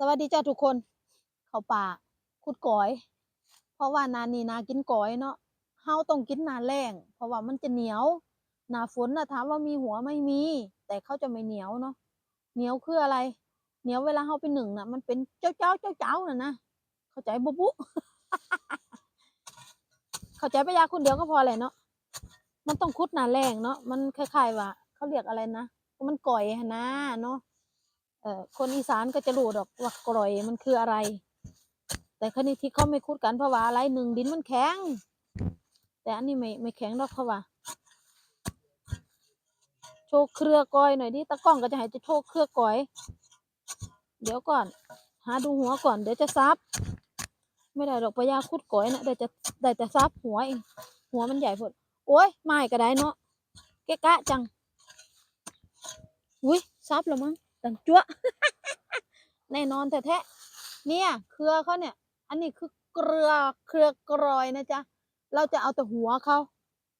สวัสดีเจ้าทุกคน เขาป่าขุดก๋อย เพราะว่านานี้นากินก๋อยเนาะเฮาต้องกินนาแรงเพราะว่ามันจะเหนียวหนาฝนนะถามว่ามีหัวไม่มี แต่เขาจะไม่เหนียวเนาะเหนียวคืออะไร เหนียวเวลาเฮาไปหนึ่งนะมันเป็นเจ้าเจ้าเจ้าเจ้าน่ะนะเข้าใจบุบุเข้าใจไปยาคนเดียวก็พอแหละเนาะมันต้องคุดนาแรงเนาะมันคล้ายๆว่าเขาเรียกอะไรนะมันก่อยนะเนาะ คนอีสานก็จะรู้ดอกว่ากร่อยมันคืออะไร แต่คราวนี้ที่เขาไม่คุดกันเพราะว่าอะไรหนึ่งดินมันแข็ง แต่อันนี้ไม่ไม่แข็งดอกเพราะว่าโชว์เครือก้อยหน่อยดิตะกล้องก็จะให้จะโชว์เครือก้อย เดี๋ยวก่อน หาดูหัวก่อนเดี๋ยวจะซับ ไม่ได้ดอกพญาคุดก้อยนะเดี๋ยวจะได้แต่ซับหัวเองหัวมันใหญ่พดโอ้ยไม่ก็ได้เนาะเกะกะจังอุ้ยซับแล้วมั้ง ดังจั๊วแน่นอนแท้ๆเนี่ย เครือเขาเนี่ย อันนี้คือเกลือเครือกรอยนะจ๊ะ เราจะเอาแต่หัวเขา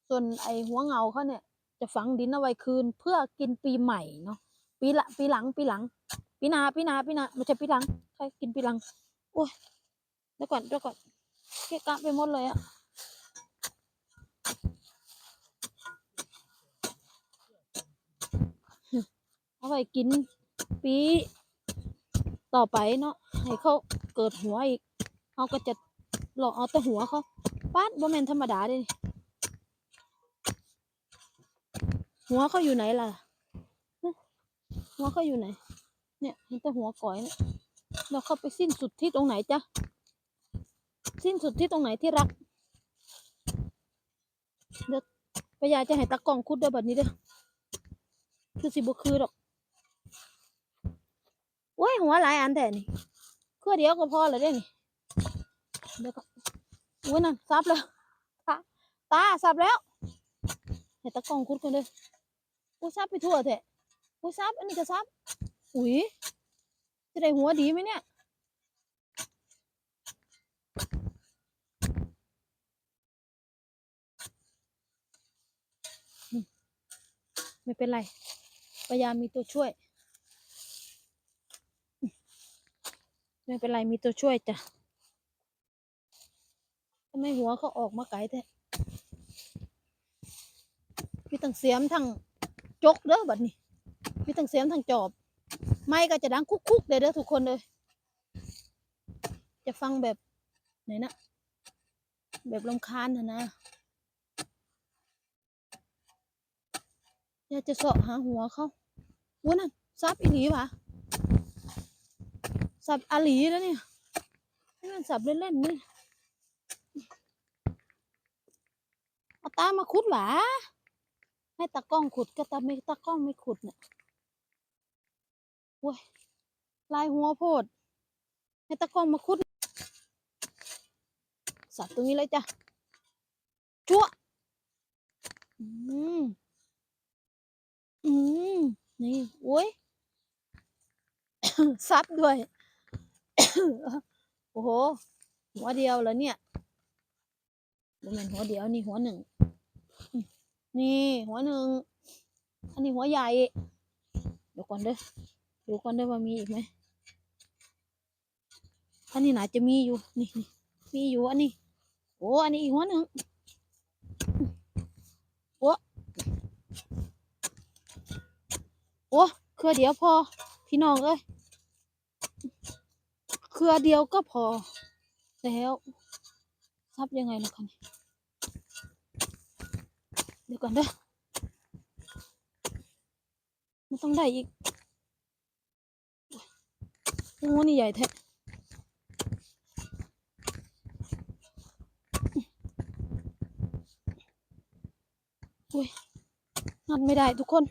ส่วนไอหัวเงาเขาเนี่ย จะฝังดินเอาไว้คืน เพื่อกินปีใหม่เนาะ ปีละปีหลังปีหลัง ปีนาปีนาปีนาไม่ใช่ปีหลังใช่กินปีหลัง โอ้ยเดี๋ยวก่อนเดี๋ยวก่อนเกะกะไปหมดเลยอะเอาไว้กิน ปีต่อไปเนาะให้เขาเกิดหัวอีกเขาก็จะหลอกเอาแต่หัวเขาป้าดบ่แมนธรรมดาเด้นี่หัวเขาอยู่ไหนล่ะ หัวเขาอยู่ไหน เนี่ยเห็นแต่หัวก่อยเนี่ยแล้วเขาไปสิ้นสุดที่ตรงไหนจ๊ะ สิ้นสุดที่ตรงไหนที่รัก เดี๋ยวปยายจะให้ตากล้องคุดเด้อแบบนี้เด้อคือสิบุคือดอก โอ้ยหัวหลายอันแต่นี่เครือเดียวก็พอเลยเด้นี่เดี๋ยวก็โอ้ยนั่นซับแล้วตาตาซับแล้วให้ตากองคุดกันเด้อโอ้ยซับไปทั่วแท้โอ้ยซับอันนี้ก็ซับอุ้ยจะได้หัวดีไหมเนี่ยไม่เป็นไรพยายามมีตัวช่วย ไม่เป็นไรมีตัวช่วยจ้ะทำไมหัวเขาออกมาไกลแท้มีทั้งเสียมทั้งจกเด้อบัดนี้มีทั้งเสียมทั้งจอบ ไม่ก็จะดังคุกๆเด้อเด้อทุกคนเลย จะฟังแบบไหนนะ แบบลำคาญนะนะอยากจะเสาะหาหัวเขาวุ้นนั่นซับอีหลีปะ สับอาหลีแล้วเนี่ยนี่มันสับเล่นๆนี่เอาตามาขุดหวาให้ตากล้องขุดก็ตาไม่ตากล้องไม่ขุดเนี่ยโว้ยลายหัวโพด ให้ตากล้องมาขุด สับตรงนี้เลยจ้ะชั่วอืมอืมนี่โอ้ย ซับด้วย โอ้โห หัวเดียวแล้วเนี่ยบ่แมนหัวเดียวนี่หัวหนึ่ง นี่หัวหนึ่ง อันนี้หัวใหญ่ เดี๋ยวก่อนเด้อดูก่อนเด้อว่ามีอีกไหม อันนี้น่าจะมีอยู่ นี่นี่มีอยู่อันนี้ โอ้ อันนี้อีกหัวหนึ่งโอ้โอ้เครือเดียวพอ พี่น้องเอ้ย เครือเดียวก็พอ แล้วซับยังไงล่ะคะเดี๋ยวก่อนเด้อมันต้องได้อีกโอ้นี่ใหญ่แท้อุ้ยนัดไม่ได้ทุกคน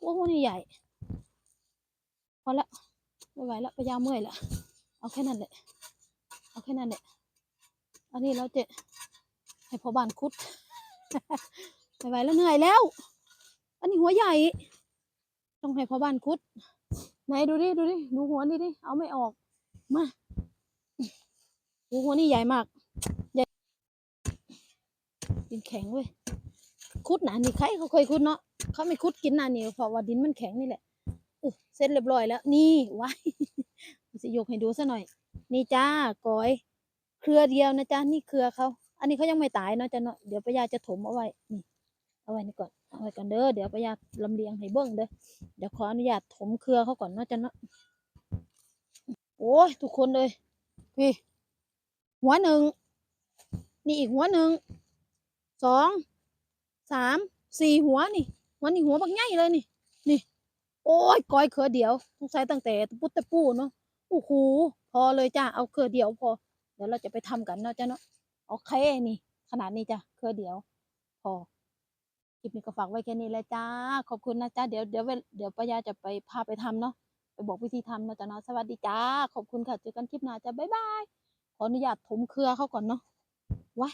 โอ้โหนี่ใหญ่ พอละไม่ไหวละพยายามเมื่อยละเอาแค่นั้นแหละเอาแค่นั้นแหละอันนี้เราจะให้พอบานคุดไม่ไหวแล้วเหนื่อยแล้ว อันนี้หัวใหญ่ ต้องให้พอบานคุดไหนดูดิดูดิดูหัวนี่ดิเอาไม่ออกมาดูหัวนี่ใหญ่มากใหญ่ดินแข็งเว้ยคุดหนะนี่ใครเขาเคยคุดเนาะเขาไม่คุดกินนะนี่เพราะว่าดินมันแข็งนี่แหละ อู้เสร็จเรียบร้อยแล้ว นี่ไว้จะยกให้ดูซะหน่อย นี่จ้ากอย เครือเดียวนะจ๊ะนี่เครือเขา อันนี้เขายังไม่ตายเนาะจ๊ะเนาะ เดี๋ยวป้ายาจะถมเอาไว้ นี่ เอาไว้นี่ก่อน เอาไว้ก่อนเด้อ เดี๋ยวป้ายาลำเลียงให้เบิ้งเด้อ เดี๋ยวขออนุญาตถมเครือเขาก่อนเนาะจ๊ะเนาะ โอ้ยทุกคนเลย พี่ หัวหนึ่ง นี่อีกหัวหนึ่ง สอง สาม สี่หัวนี่ หัวนี่หัวบักใหญ่เลยนี่ โอ้ยก้อยเครือเดียวสงสัยตั้งแต่ตะปุตตะปูเนาะโอ้โหพอเลยจ้าเอาเครือเดียวพอ เดี๋ยวเราจะไปทำกันเนาะจ้าเนาะโอเคนี่ ขนาดนี้จ้ะเครือเดียว พอคลิปนี้ก็ฝากไว้แค่นี้แหละจ้า ขอบคุณนะจ้าเดี๋ยวเดี๋ยวเดี๋ยวป้ายาจะไปพาไปทำเนาะไปบอกวิธีทำเนาะจ้าเนาะสวัสดีจ้า ขอบคุณค่ะเจอกันคลิปหน้าจ้าบ๊ายบายขออนุญาตถมเครือเขาก่อนเนาะไว้